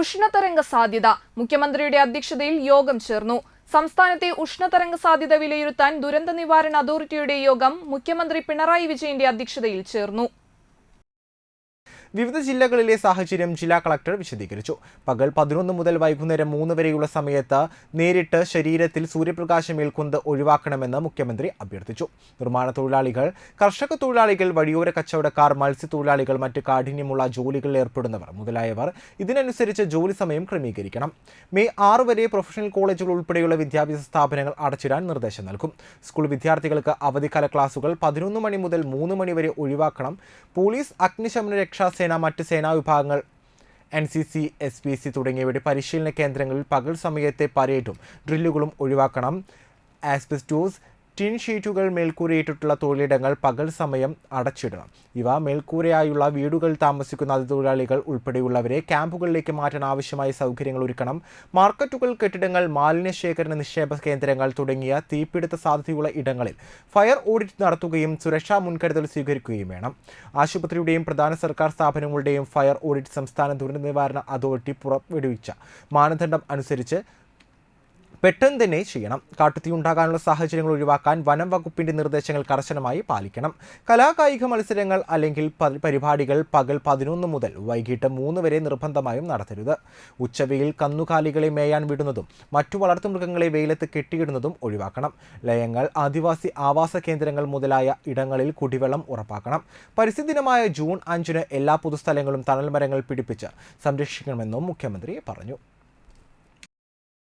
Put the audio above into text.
ഉഷ്ണതരംഗ സാധ്യത. മുഖ്യമന്ത്രിയുടെ അധ്യക്ഷതയിൽ യോഗം ചേർന്നു. സംസ്ഥാനത്തെ ഉഷ്ണതരംഗ സാധ്യത വിലയിരുത്താൻ ദുരന്ത നിവാരണ അതോറിറ്റിയുടെ യോഗം മുഖ്യമന്ത്രി പിണറായി വിജയന്റെ അധ്യക്ഷതയിൽ ചേർന്നു. വിവിധ ജില്ലകളിലെ സാഹചര്യം ജില്ലാ കളക്ടർ വിശദീകരിച്ചു. പകൽ പതിനൊന്ന് മുതൽ വൈകുന്നേരം മൂന്ന് വരെയുള്ള സമയത്ത് നേരിട്ട് ശരീരത്തിൽ സൂര്യപ്രകാശം ഏൽക്കുന്നത് ഒഴിവാക്കണമെന്ന് മുഖ്യമന്ത്രി അഭ്യർത്ഥിച്ചു. നിർമ്മാണ തൊഴിലാളികൾ കർഷക തൊഴിലാളികൾ വഴിയോര കച്ചവടക്കാർ മത്സ്യത്തൊഴിലാളികൾ മറ്റ് കാഠിന്യമുള്ള ജോലികളിൽ ഏർപ്പെടുന്നവർ മുതലായവർ ഇതിനനുസരിച്ച് ജോലി സമയം ക്രമീകരിക്കണം. മെയ് ആറ് വരെ പ്രൊഫഷണൽ കോളേജുകൾ ഉൾപ്പെടെയുള്ള വിദ്യാഭ്യാസ സ്ഥാപനങ്ങൾ അടച്ചിടാൻ നിർദ്ദേശം നൽകും. സ്കൂൾ വിദ്യാർത്ഥികൾക്ക് അവധിക്കാല ക്ലാസുകൾ പതിനൊന്ന് മണി മുതൽ മൂന്ന് മണി വരെ ഒഴിവാക്കണം. പോലീസ് അഗ്നിശമന രക്ഷാസേന മറ്റ് സേനാ വിഭാഗങ്ങൾ N C C S P C തുടങ്ങിയവയുടെ പരിശീലന കേന്ദ്രങ്ങളിൽ പകൽ സമയത്തെ പരേഡും ഡ്രില്ലുകളും ഒഴിവാക്കണം. ആസ്ബസ്റ്റോസ് ടിൻ ഷീറ്റുകൾ മേൽക്കൂരയിട്ടിട്ടുള്ള തൊഴിലിടങ്ങൾ പകൽ സമയം അടച്ചിടണം ഇവ മേൽക്കൂരയായുള്ള വീടുകൾ താമസിക്കുന്ന അതിഥിതൊഴിലാളികൾ ഉൾപ്പെടെയുള്ളവരെ ക്യാമ്പുകളിലേക്ക് മാറ്റാൻ ആവശ്യമായ സൗകര്യങ്ങൾ ഒരുക്കണം. മാർക്കറ്റുകൾ കെട്ടിടങ്ങൾ മാലിന്യ ശേഖരണ നിക്ഷേപ കേന്ദ്രങ്ങൾ തുടങ്ങിയ തീപിടുത്ത സാധ്യതയുള്ള ഇടങ്ങളിൽ ഫയർ ഓഡിറ്റ് നടത്തുകയും സുരക്ഷാ മുൻകരുതൽ സ്വീകരിക്കുകയും വേണം. ആശുപത്രിയുടെയും പ്രധാന സർക്കാർ സ്ഥാപനങ്ങളുടെയും ഫയർ ഓഡിറ്റ് സംസ്ഥാന ദുരന്ത നിവാരണ അതോറിറ്റി പുറപ്പെടുവിച്ച മാനദണ്ഡം അനുസരിച്ച് പെട്ടെന്ന് തന്നെ ചെയ്യണം. കാട്ടുതീ ഉണ്ടാകാനുള്ള സാഹചര്യങ്ങൾ ഒഴിവാക്കാൻ വനം വകുപ്പിന്റെ നിർദ്ദേശങ്ങൾ കർശനമായി പാലിക്കണം. കലാകായിക മത്സരങ്ങൾ അല്ലെങ്കിൽ പരിപാടികൾ പകൽ പതിനൊന്ന് മുതൽ വൈകിട്ട് മൂന്ന് വരെ നിർബന്ധമായും നടത്തരുത്. ഉച്ചവെയിൽ കന്നുകാലികളെ മേയാൻ വിടുന്നതും മറ്റു വളർത്തുമൃഗങ്ങളെ വെയിലത്ത് കെട്ടിയിടുന്നതും ഒഴിവാക്കണം. ലയങ്ങൾ ആദിവാസി ആവാസ കേന്ദ്രങ്ങൾ മുതലായ ഇടങ്ങളിൽ കുടിവെള്ളം ഉറപ്പാക്കണം. പരിസ്ഥിതി ദിനമായ ജൂൺ അഞ്ചിന് എല്ലാ പൊതുസ്ഥലങ്ങളും തണൽ മരങ്ങൾ പിടിപ്പിച്ച് സംരക്ഷിക്കണമെന്നും മുഖ്യമന്ത്രി പറഞ്ഞു.